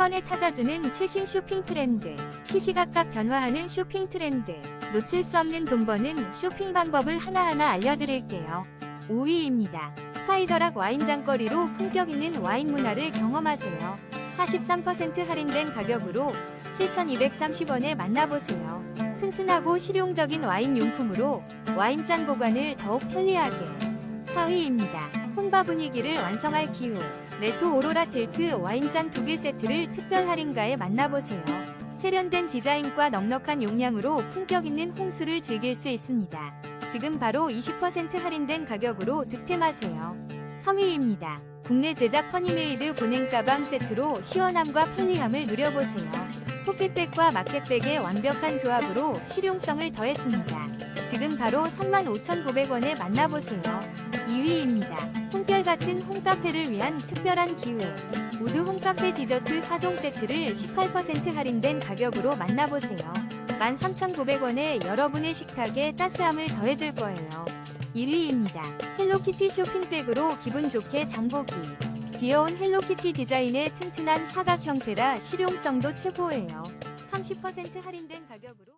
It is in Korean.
번에 찾아주는 최신 쇼핑 트렌드. 시시각각 변화하는 쇼핑 트렌드. 놓칠 수 없는 돈 버는 쇼핑 방법을 하나하나 알려드릴게요. 5위입니다. 스파이더락 와인 장거리로 품격 있는 와인 문화를 경험하세요. 43% 할인된 가격으로 7,230원에 만나보세요. 튼튼하고 실용적인 와인 용품으로 와인잔 보관을 더욱 편리하게. 4위입니다. 혼바 분위기를 완성할 기회. 레토 오로라 틸트 와인잔 두개 세트를 특별 할인가에 만나보세요. 세련된 디자인과 넉넉한 용량으로 품격 있는 홍수를 즐길 수 있습니다. 지금 바로 20% 할인된 가격으로 득템하세요. 3위입니다. 국내 제작 퍼니메이드 보냉 가방 세트로 시원함과 편리함을 누려보세요. 포켓백과 마켓백의 완벽한 조합으로 실용성을 더했습니다. 지금 바로 35,900원에 만나보세요. 2위입니다. 홈별 같은 홈카페를 위한 특별한 기회. 모두 홈카페 디저트 4종 세트를 18% 할인된 가격으로 만나보세요. 13,900원에 여러분의 식탁에 따스함을 더해줄 거예요. 1위입니다. 헬로키티 쇼핑백으로 기분 좋게 장보기. 귀여운 헬로키티 디자인의 튼튼한 사각 형태라 실용성도 최고예요. 30% 할인된 가격으로